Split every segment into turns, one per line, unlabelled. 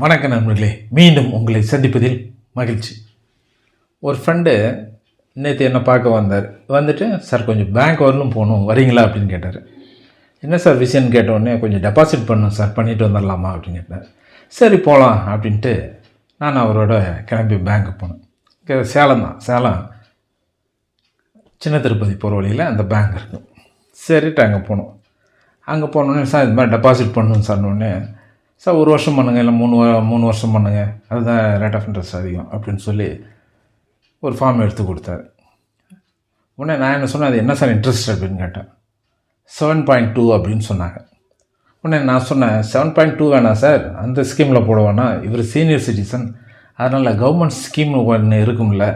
வணக்க நண்பர்களே. மீண்டும் உங்களை சந்திப்பதில் மகிழ்ச்சி. ஒரு ஃப்ரெண்டு நேற்று என்னை பார்க்க வந்தார். வந்துட்டு சார் கொஞ்சம் பேங்க் வரலும் போகணும். வரீங்களா? அப்படின்னு கேட்டார். என்ன சார் விஷயம்னு கேட்டோடனே கொஞ்சம் டெபாசிட் பண்ணணும் சார் பண்ணிட்டு வந்துடலாமா அப்படின்னு கேட்டார். சரி போகலாம் அப்படின்ட்டு நான் அவரோட கிளம்பி பேங்க்கு போனேன். இங்கே சேலம் தான். சேலம் சின்ன திருப்பதி போகிற வழியில் அந்த பேங்க் இருக்கும் சரிட்டு அங்கே போனோம். அங்கே போனோடனே சார் இது மாதிரி டெபாசிட் பண்ணணும் சார்னோடனே சார் ஒரு வருஷம் பண்ணுங்க இல்லை மூணு மூணு வருஷம் பண்ணுங்கள் அதுதான் ரேட் ஆஃப் இன்ட்ரெஸ்ட் அதிகம் அப்படின்னு சொல்லி ஒரு ஃபார்ம் எடுத்து கொடுத்தாரு. உடனே நான் என்ன சொன்னேன் அது என்ன சார் இன்ட்ரெஸ்ட் அப்படின்னு கேட்டேன். செவன் பாயிண்ட் டூ அப்படின்னு சொன்னாங்க. உடனே நான் சொன்னேன் செவன் பாயிண்ட் டூ வேணாம் சார் அந்த ஸ்கீமில் போட வேணாம். இவர் சீனியர் சிட்டிசன் அதனால் கவர்மெண்ட் ஸ்கீம் ஒன்று இருக்கும்ல.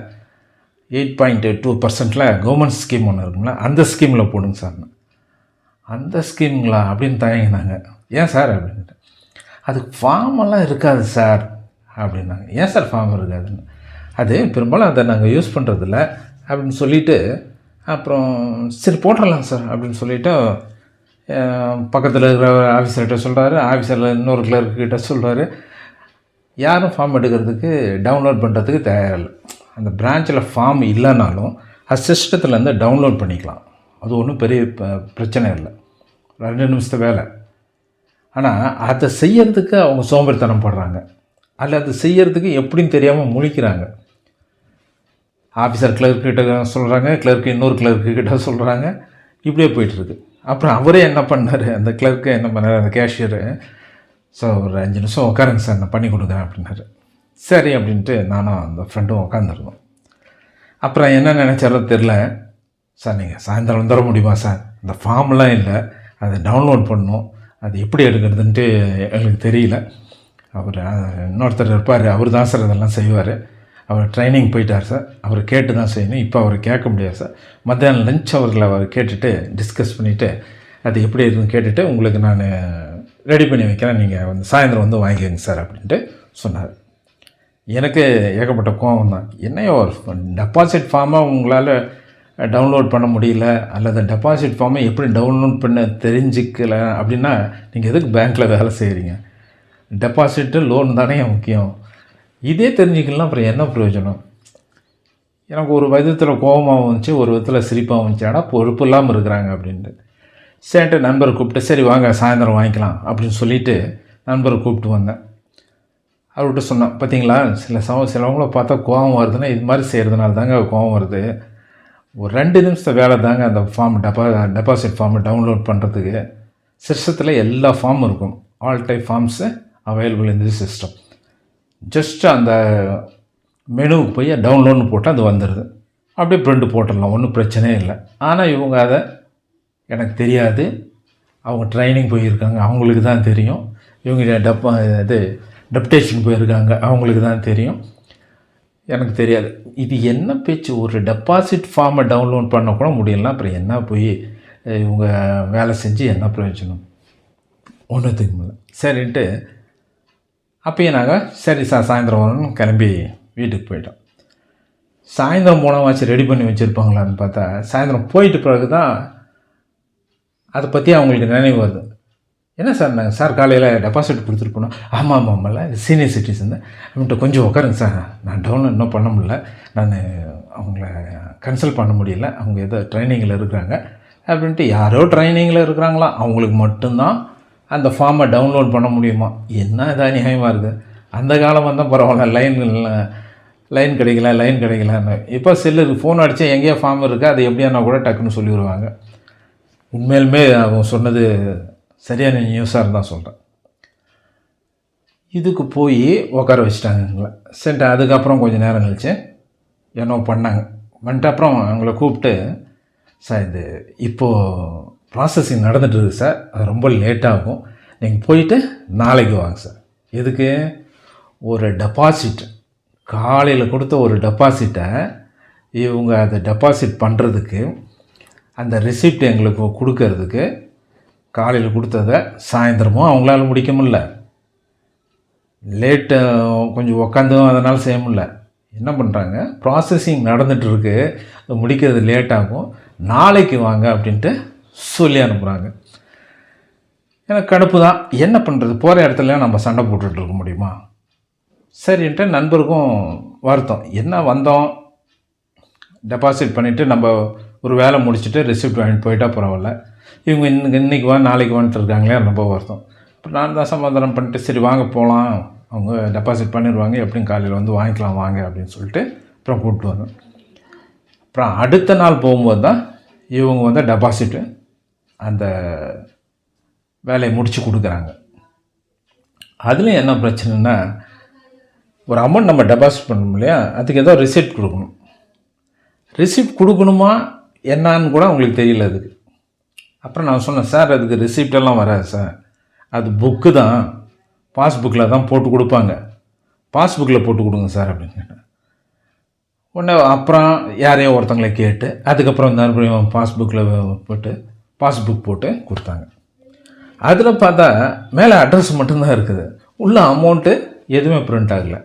எயிட் பாயிண்ட் டூ பர்சன்ட்டில் கவர்மெண்ட் ஸ்கீம் ஒன்று இருக்கும்ல. அந்த ஸ்கீமில் போடுங்க சார் அந்த ஸ்கீம்ங்களா அப்படின்னு தயங்கினாங்க. ஏன் சார் அப்படின்ட்டு அதுக்கு ஃபார்ம் எல்லாம் இருக்காது சார் அப்படின்னாங்க. ஏன் சார் ஃபார்ம் இருக்காதுன்னு? அது பெரும்பாலும் அதை நாங்கள் யூஸ் பண்ணுறதில்ல அப்படின்னு சொல்லிட்டு அப்புறம் சரி போட்டுடலாம் சார் அப்படின்னு சொல்லிட்டு பக்கத்தில் இருக்கிற ஆஃபீஸர்கிட்ட சொல்கிறாரு ஆஃபீஸரில் இன்னொரு கிளர்க்கிட்ட சொல்கிறாரு யாரும் ஃபார்ம் எடுக்கிறதுக்கு டவுன்லோட் பண்ணுறதுக்கு தயாரில்லை அந்த பிரான்ச்சில் ஃபார்ம் இல்லைனாலும் அது சிஸ்டத்துலேருந்து டவுன்லோட் பண்ணிக்கலாம். அது ஒன்றும் பெரிய ப- பிரச்சனை இல்லை. ரெண்டு நிமிஷத்து வேலை. ஆனால் அதை செய்யறதுக்கு அவங்க சோம்பேறித்தனம் படுறாங்க. அதில் அதை செய்யறதுக்கு எப்படின்னு தெரியாமல் முழிக்கிறாங்க. ஆஃபீஸர் கிளர்க்கிட்ட சொல்கிறாங்க கிளர்க்கு இன்னொரு கிளர்க்குக்கிட்ட சொல்கிறாங்க இப்படியே போயிட்டுருக்கு. அப்புறம் அவரே என்ன பண்ணார்? அந்த கிளர்க்கு என்ன பண்ணார்? அந்த கேஷியரு ஸோ ஒரு அஞ்சு நிமிஷம் உட்காருங்க சார் நான் பண்ணி கொடுக்குறேன் அப்படின்னாரு. சரி அப்படின்ட்டு நானும் அந்த ஃப்ரெண்டும் உட்காந்துருந்தோம் அப்புறம் என்ன நினச்சாரோ தெரில சார் நீங்கள் சாயந்தரம் வந்துட முடியுமா சார்? இந்த ஃபார்ம்லாம் இல்லை. அதை டவுன்லோட் பண்ணணும். அது எப்படி எடுக்கிறதுன்ட்டு எங்களுக்கு தெரியல. அவர் இன்னொருத்தர் இருப்பார் அவர் தான் சார் இதெல்லாம் செய்வார். அவர் ட்ரைனிங் போயிட்டார் சார். அவர் கேட்டு தான் செய்யணும். இப்போ அவர் கேட்க முடியாது சார். மத்தியானம் லஞ்ச் அவர்களை அவர் கேட்டுட்டு டிஸ்கஸ் பண்ணிவிட்டு அது எப்படி இருக்குன்னு கேட்டுட்டு உங்களுக்கு நான் ரெடி பண்ணி வைக்கிறேன். நீங்கள் வந்து சாயந்தரம் வந்து வாங்கிக்கோங்க சார் அப்படின்ட்டு சொன்னார். எனக்கு ஏகப்பட்ட கோவம் தான் என்னையோ டெபாசிட் ஃபார்மாக உங்களால் டவுன்லோட் பண்ண முடியல அல்லது டெபாசிட் ஃபார்மை எப்படி டவுன்லோட் பண்ண தெரிஞ்சிக்கல அப்படின்னா நீங்கள் எதுக்கு பேங்க்கில் வேலை செய்கிறீங்க டெபாசிட்டு லோன் தானே முக்கியம். இதே தெரிஞ்சுக்கலாம் அப்புறம் என்ன பிரயோஜனம்? எனக்கு ஒரு விதத்தில் கோபமாக இருந்துச்சு ஒரு விதத்தில் சிரிப்பாகவும் இருந்துச்சு. ஆனால் பொறுப்பு இல்லாமல் இருக்கிறாங்க அப்படின்ட்டு. சரின்ட்டு நண்பர் கூப்பிட்டு சரி வாங்க சாயந்தரம் வாங்கிக்கலாம் அப்படின்னு சொல்லிட்டு நண்பரை கூப்பிட்டு வந்தேன். அவர்கிட்ட சொன்னேன் பார்த்தீங்களா சில சம சிலவங்கள பார்த்தா கோவம் வருதுன்னா இது மாதிரி செய்கிறதுனால தாங்க கோவம் வருது. ஒரு ரெண்டு நிமிஷம் வேலை தாங்க அந்த ஃபார்ம் டெபா டெபாசிட் ஃபார்மை டவுன்லோட் பண்ணுறதுக்கு சிஸ்டத்தில் எல்லா ஃபார்மும் இருக்கும். ஆல் டைப் ஃபார்ம்ஸு அவைலபிள் இந்த சிஸ்டம் ஜஸ்ட் அந்த மெனுவுக்கு போய் டவுன்லோட்னு போட்டால் அது வந்துடுது அப்படியே பிரிண்ட் போட்டுடலாம் ஒன்றும் பிரச்சனையே இல்லை. ஆனால் இவங்க அதை எனக்கு தெரியாது. அவங்க ட்ரைனிங் போயிருக்காங்க அவங்களுக்கு தான் தெரியும். இவங்க டப்பா இது டெப்டேஷன் போயிருக்காங்க அவங்களுக்கு தான் தெரியும். எனக்கு தெரியாது. இது என்ன பேச்சு? ஒரு டெபாசிட் ஃபார்மை டவுன்லோட் பண்ண கூட முடியலனா அப்புறம் என்ன போய் இவங்க வேலை செஞ்சு என்ன பிரயோஜனம்? ஒன்றுத்துக்கு முடியல சரின்ட்டு அப்பயே நாங்கள் சரி சார் சாயந்தரம் வரணும் கிளம்பி வீட்டுக்கு போயிட்டோம். சாயந்தரம் போனவாச்சு ரெடி பண்ணி வச்சுருப்பாங்களான்னு பார்த்தா சாயந்தரம் போயிட்டு பிறகு தான் அதை பற்றி அவங்களுக்கு நினைவு வருது. என்ன சார் நாங்கள் சார் காலையில் டெபாசிட் கொடுத்துட்டு ஆமாம் ஆமாம் ஆமாம்ல சீனியர் சிட்டிசன் அப்படின்ட்டு கொஞ்சம் உட்காருங்க சார். நான் டவுன் இன்னும் பண்ண முடியல. நான் அவங்கள கன்சல்ட் பண்ண முடியல. அவங்க ஏதோ ட்ரைனிங்கில் இருக்கிறாங்க. அப்படின்ட்டு யாரோ ட்ரைனிங்கில் இருக்கிறாங்களா அவங்களுக்கு மட்டும்தான் அந்த ஃபார்மை டவுன்லோட் பண்ண முடியுமா? என்ன இது அநியாயமாக இருக்குது அந்த காலம் வந்தால் பரவாயில்ல. லைன் லைன் கிடைக்கல லைன் கிடைக்கலன்னு. இப்போ செல்லுக்கு ஃபோன் அடித்தா எங்கேயோ ஃபார்ம் இருக்குது அது எப்படியானா கூட டக்குன்னு சொல்லிடுவாங்க உண்மையிலுமே அவங்க சொன்னது சரியான நியூஸாக இருந்தால் சொல்கிறேன் இதுக்கு போய் உட்கார வச்சுட்டாங்க எங்களை. சரி அதுக்கப்புறம் கொஞ்சம் நேரம் கழிச்சு என்னோ பண்ணாங்க. வந்துட்டு அப்புறம் அவங்கள கூப்பிட்டு சார் இது இப்போது ப்ராசஸிங் நடந்துகிட்டு இருக்குது சார். அது ரொம்ப லேட்டாகும் நீங்கள் போயிட்டு நாளைக்கு வாங்க சார். எதுக்கு? ஒரு டெபாசிட் காலையில் கொடுத்த ஒரு டெபாசிட்டை இவங்க அதை டெபாசிட் பண்ணுறதுக்கு அந்த ரெசிப்ட் எங்களுக்கு கொடுக்கறதுக்கு காலையில் கொடுத்ததை சாயந்தரமும் அவங்களால முடிக்க முடியல. லேட்டு கொஞ்சம் உக்காந்தும் அதனால் செய்ய முடியல. என்ன பண்ணுறாங்க ப்ராசஸிங் நடந்துகிட்ருக்கு அது முடிக்கிறது லேட்டாகும் நாளைக்கு வாங்க அப்படின்ட்டு சொல்லி அனுப்புகிறாங்க எனக்கு கடுப்பு தான். என்ன பண்ணுறது போகிற இடத்துல நம்ம சண்டை போட்டுட்டு இருக்க முடியுமா? சரின்ட்டு நண்பருக்கும் வருத்தம். என்ன வந்தோம்? டெபாசிட் பண்ணிவிட்டு நம்ம ஒரு வேலை முடிச்சுட்டு ரிசிப்ட் வாங்கிட்டு போயிட்டால் பரவாயில்ல. இவங்க இன்னைக்கு இன்றைக்கி வா நாளைக்கு வந்துட்டு இருக்காங்களே ரொம்ப வருத்தம். இப்போ நான் தான் சமாதானம் பண்ணிட்டு சரி வாங்க போகலாம் அவங்க டெபாசிட் பண்ணிடுவாங்க எப்படியும் காலையில் வந்து வாங்கிக்கலாம் வாங்க அப்படின்னு சொல்லிட்டு அப்புறம் கூப்பிட்டு வந்தோம். அப்புறம் அடுத்த நாள் போகும்போது தான் இவங்க வந்து டெபாசிட்டு அந்த வேலையை முடித்து கொடுக்குறாங்க. அதுலேயும் என்ன பிரச்சனைனா ஒரு அமௌண்ட் நம்ம டெபாசிட் பண்ணணும் இல்லையா? அதுக்கு ஏதோ ரிசிப்ட் கொடுக்கணும். ரிசிப்ட் கொடுக்கணுமா என்னான்னு கூட அவங்களுக்கு தெரியல அதுக்கு. அப்புறம் நான் சொன்னேன் சார் அதுக்கு ரிசிப்டெல்லாம் வராது சார். அது புக்கு தான். பாஸ்புக்கில் தான் போட்டு கொடுப்பாங்க. பாஸ்புக்கில் போட்டு கொடுங்க சார் அப்படின்னு கேட்டேன். உடனே அப்புறம் யாரையோ ஒருத்தங்களை கேட்டு அதுக்கப்புறம் மறுபடியும் பாஸ்புக்கில் போட்டு பாஸ்புக் போட்டு கொடுத்தாங்க. அதில் பார்த்தா மேலே அட்ரஸ் மட்டும்தான் இருக்குது. உள்ள அமௌண்ட்டு எதுவுமே பிரிண்ட் ஆகலை.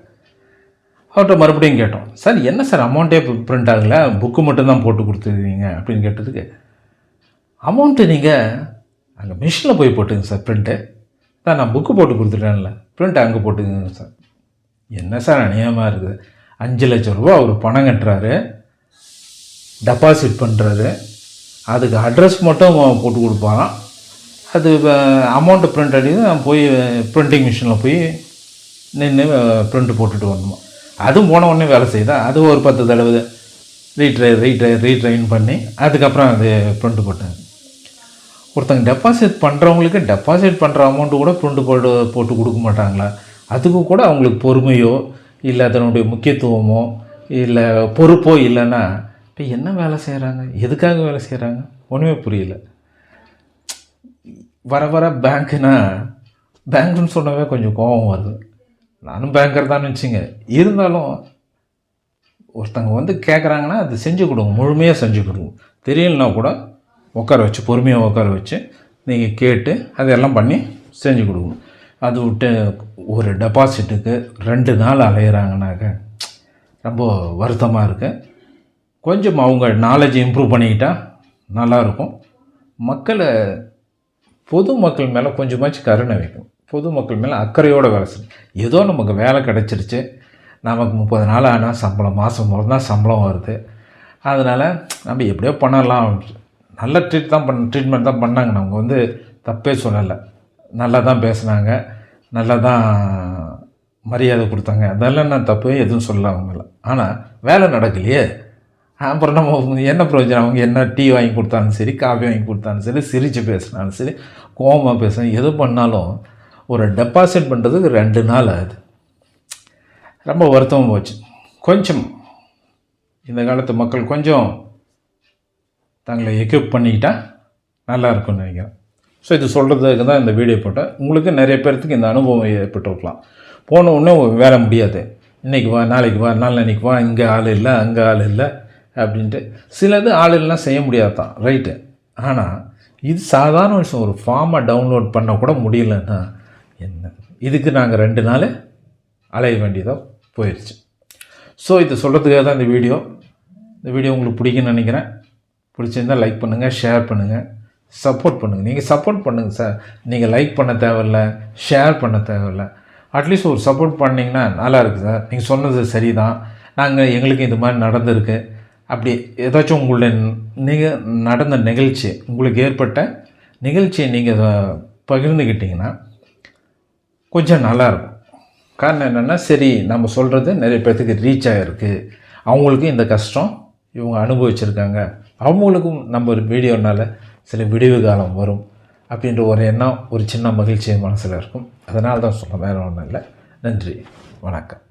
அவர்கிட்ட மறுபடியும் கேட்டோம் சார் என்ன சார் அமௌண்ட்டே பிரிண்ட் ஆகலை? புக்கு மட்டும்தான் போட்டு கொடுத்துருக்கீங்க அப்படின்னு கேட்டதுக்கு அமௌண்ட்டு நீங்கள் அங்கே மிஷினில் போய் போட்டுங்க சார் பிரிண்ட்டு சார் நான் புக்கு போட்டு கொடுத்துட்டேன்ல. பிரிண்ட் அங்கே போட்டுக்கோங்க சார் என்ன சார் அநியாயமாக இருக்குது அஞ்சு லட்சம் ரூபா அவர் பணம் கட்டுறாரு. டெபாசிட் பண்ணுறாரு அதுக்கு அட்ரஸ் மட்டும் போட்டு கொடுப்பாராம் அது அமௌண்ட்டு பிரிண்ட் அடித்து நான் போய் பிரிண்டிங் மிஷினில் போய் நின்று ப்ரிண்ட் போட்டுட்டு வரணுமா? அதுவும் போன உடனே வேலை செய்யுதா அது ஒரு பத்து தடவை ரீட்ரை ரீட்ரை ரீட்ரைன் பண்ணி அதுக்கப்புறம் அது ப்ரிண்ட் போட்டாங்க ஒருத்தங்க டெபாசிட் பண்ணுறவங்களுக்கு டெபாசிட் பண்ணுற அமௌண்ட்டு கூட பிரிண்ட் போட்டு போட்டு கொடுக்க மாட்டாங்களா? அதுக்கு கூட அவங்களுக்கு பொறுமையோ இல்லை அதனுடைய முக்கியத்துவமோ இல்லை பொறுப்போ இல்லைன்னா இப்போ என்ன வேலை செய்கிறாங்க எதுக்காக வேலை செய்கிறாங்க ஒன்றுமே புரியல. வர வர பேங்க்குனா பேங்க்குன்னு சொன்னவே கொஞ்சம் கோபம் வருது. நானும் பேங்கர் தான் வச்சுங்க இருந்தாலும் ஒருத்தங்க வந்து கேட்குறாங்கன்னா அது செஞ்சு கொடுங்க. முழுமையாக செஞ்சு கொடுங்க. தெரியலனா கூட உட்கார வச்சு பொறுமையாக உட்கார வச்சு நீங்கள் கேட்டு அதெல்லாம் பண்ணி செஞ்சு கொடுக்கணும். அது விட்டு ஒரு டெபாசிட்டுக்கு ரெண்டு நாள் அலையிறாங்கனாக்க ரொம்ப வருத்தமாக இருக்குது கொஞ்சம் அவங்க நாலேஜ் இம்ப்ரூவ் பண்ணிக்கிட்டால் நல்லாயிருக்கும். மக்களை பொது மக்கள் மேலே கொஞ்சமாச்சு கருணை வைக்கும் பொது மக்கள் மேலே அக்கறையோடு வேலை செய்யும் ஏதோ நமக்கு வேலை கிடச்சிருச்சு நமக்கு முப்பது நாள் ஆனால் சம்பளம் மாதம் தான் சம்பளம் வருது. அதனால் நம்ம எப்படியோ பண்ணலாம். நல்ல ட்ரீட் தான் பண்ண ட்ரீட்மெண்ட் தான் பண்ணாங்க. அவங்க வந்து தப்பே சொல்லலை. நல்லா தான் பேசுனாங்க. நல்லா தான் மரியாதை கொடுத்தாங்க. அதெல்லாம் நான் தப்பே எதுவும் சொல்லல அவங்கள ஆனால் வேலை நடக்கலையே. அப்புறம் நம்ம என்ன பிரயோஜனம்? அவங்க என்ன டீ வாங்கி கொடுத்தாலும் சரி காஃபி வாங்கி கொடுத்தாலும் சரி சிரித்து பேசினாலும் சரி கோபமாக பேசினா எது பண்ணாலும் ஒரு டெபாசிட் பண்ணுறதுக்கு ரெண்டு நாள் ஆகுது. ரொம்ப வருத்தமாக போச்சு. கொஞ்சம் இந்த காலத்து மக்கள் கொஞ்சம் தங்களை எக்யூப் பண்ணிக்கிட்டால் நல்லா இருக்கும்னு நினைக்கிறேன். ஸோ இது சொல்கிறதுக்கு தான் இந்த வீடியோ போட்டேன். உங்களுக்கு நிறைய பேர்த்துக்கு இந்த அனுபவம் ஏற்பட்டிருக்கலாம். போன உடனே வேலை முடியாது. இன்றைக்கி வா நாளைக்கு வா நாளன்னைக்கு வா இங்கே ஆள் இல்லை அங்கே ஆள் இல்லை அப்படின்ட்டு. சிலது ஆள் இல்லைனா செய்ய முடியாது தான் ரைட்டு ஆனால் இது சாதாரண விஷயம் ஒரு ஃபார்மை டவுன்லோட் பண்ண கூட முடியலன்னா என்ன? இதுக்கு நாங்கள் ரெண்டு நாள் அலைய வேண்டியதாக போயிடுச்சு ஸோ இது சொல்கிறதுக்காக தான் இந்த வீடியோ இந்த வீடியோ உங்களுக்கு பிடிக்குன்னு நினைக்கிறேன். பிடிச்சிருந்தால் லைக் பண்ணுங்கள் ஷேர் பண்ணுங்கள் சப்போர்ட் பண்ணுங்கள் நீங்கள் சப்போர்ட் பண்ணுங்கள் சார் நீங்கள் லைக் பண்ண தேவையில்ல ஷேர் பண்ண தேவையில்ல. அட்லீஸ்ட் ஒரு சப்போர்ட் பண்ணிங்கன்னா நல்லா இருக்குது சார் நீங்கள் சொன்னது சரி தான் நாங்கள் எங்களுக்கு இது மாதிரி நடந்திருக்கு. அப்படி ஏதாச்சும் உங்களுடைய நீங்கள் நடந்த நிகழ்ச்சி உங்களுக்கு ஏற்பட்ட நிகழ்ச்சியை நீங்கள் பகிர்ந்துக்கிட்டிங்கன்னா கொஞ்சம் நல்லாயிருக்கும் காரணம் என்னென்னா சரி நம்ம சொல்கிறது நிறைய பேர்த்துக்கு ரீச் ஆகிருக்கு அவங்களுக்கு இந்த கஷ்டம் இவங்க அனுபவிச்சிருக்காங்க. அவங்களுக்கும் நம்ம ஒரு வீடியோனால் சில விடிவு காலம் வரும் அப்படின்ற ஒரு எண்ணம் ஒரு சின்ன மகிழ்ச்சி மனசில் இருக்கும். அதனால தான் சொல்ல வேறு ஒன்றும் இல்லை. நன்றி வணக்கம்.